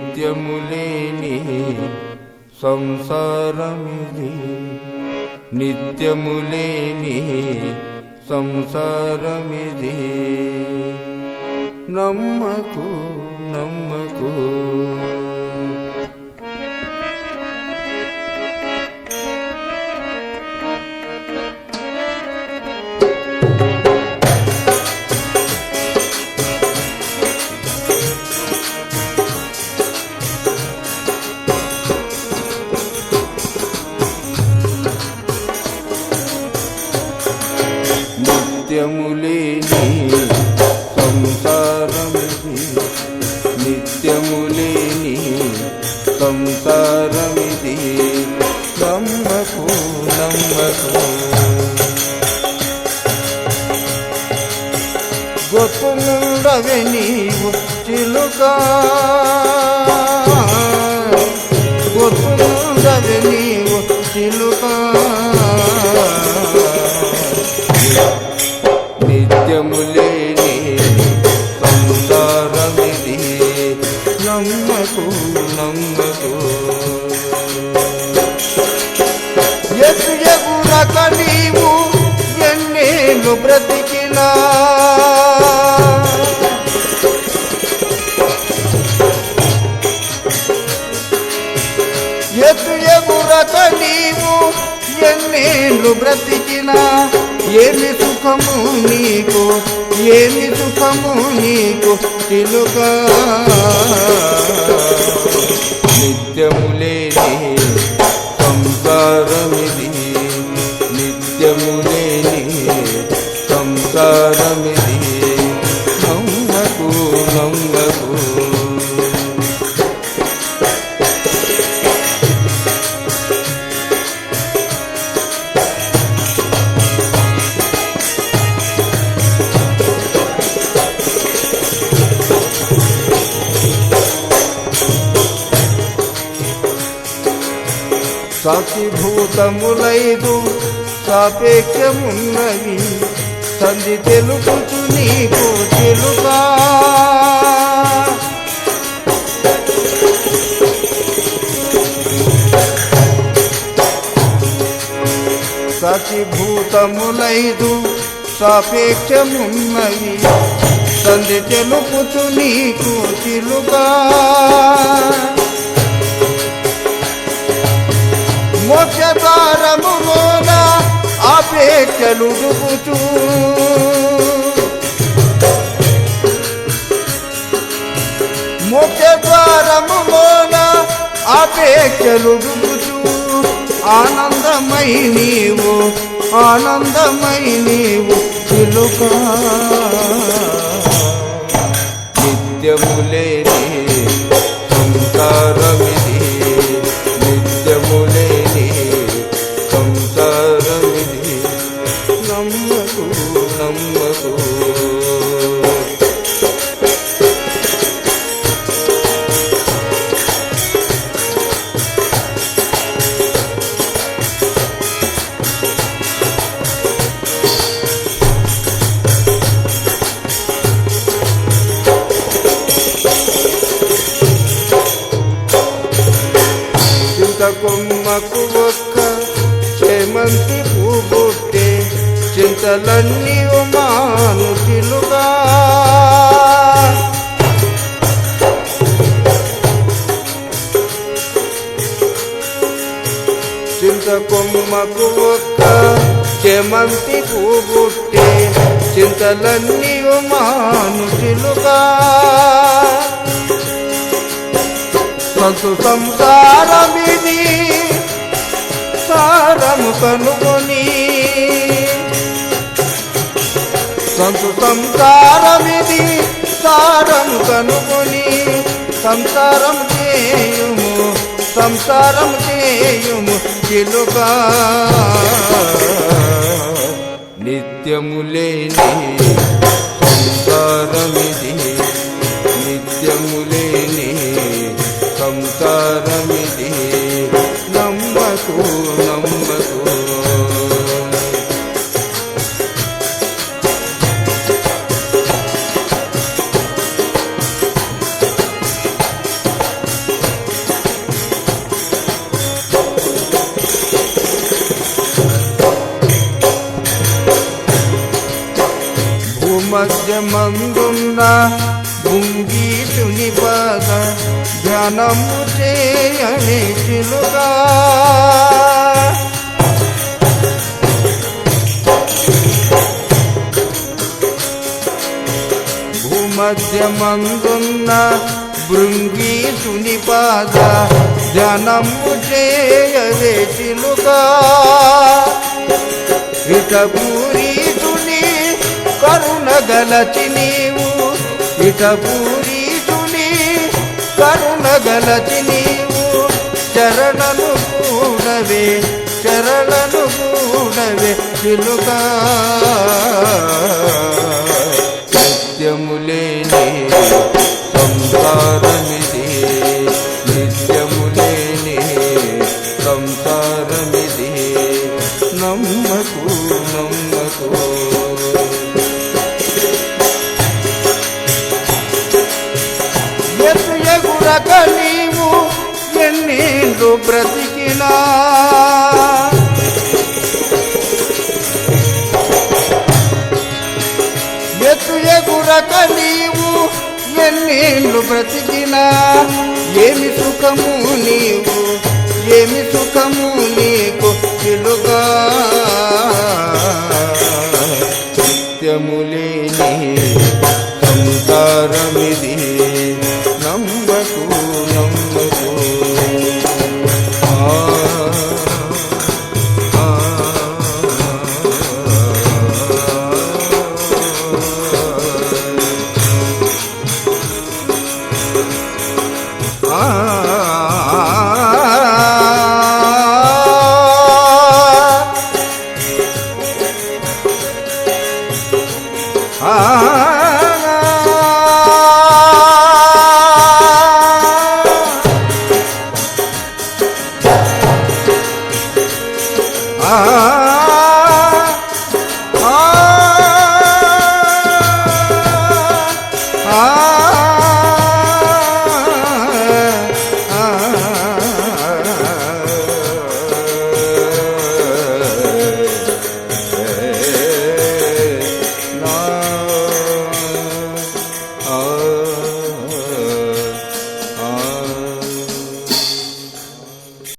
నిత్యములేని సంసారమిది నిత్యములేని సంసారమిది. నమ్మకు నమ్మకు. నిత్యములేని సంసారమిది నిత్యములేని సంసారమిది నమ్మకు నమ్మకు. గొప్పముండవే నీవు చిలుకా. బ్రతికినా. ఎటు ఎగురక నీవు ఎన్నేళ్ళు బ్రతికినా? ఏమి సుఖము నీకు? ఏమి సుఖము నీకు? చిలుక నిత్యములేని సంసారమిది. సంసారమిది నమ్మకు నమ్మకు సాక్షిభూతములైదు సాపేక్షమున్నవి. సంధి తెలుపుచు నీకు తెలుక సచిభూతములైదు సాపేక్షమున్నవి. సంధి తెలుపుచు నీకు తెలుగా మోక్షదారములోన అపేక్షలు డుగుచూ మోక్షద్వారములోన అపేక్షలు డుగుచూ ఆనందమై నీవు ఆనందమై నీవు చిలుక. చింతకొమ్మకు ఒక్క చేమంతి పూబుట్టే చింతలన్నీ మాను చింత కొమ్మకు ఒక్క చేమంతి పూబుట్టే చింతలన్నీ మాను చిలుగా కనుకొని సంతు సంసారమిది సారం కనుకొని సంసారం చేయుము సంసారం చేయుము చిలుగా నిత్యములేని సంసారమిది నిత్యములేని మధ్యమందున్న భుంగీతుని బాధ ధ్యానము చేయని చిలుగా భూమధ్యమందున్న భృంగీతుని పాద ధ్యానము చేయవే చిలుగా ఇటపూరీతుని కరుణగలచి నీవు ఇటపూరీతుని కరుణగలచి నీవు చరణను కూడవే చరణను కూడవే పిలుగా సత్యములే సంసారమిది ఎన్నేళ్ళు బ్రతికినా. ఎత్తు ఎగురక నీవు ఎన్నేళ్ళు బ్రతికినా? ఏమి సుఖము నీవు? ఏమి సుఖము ಆ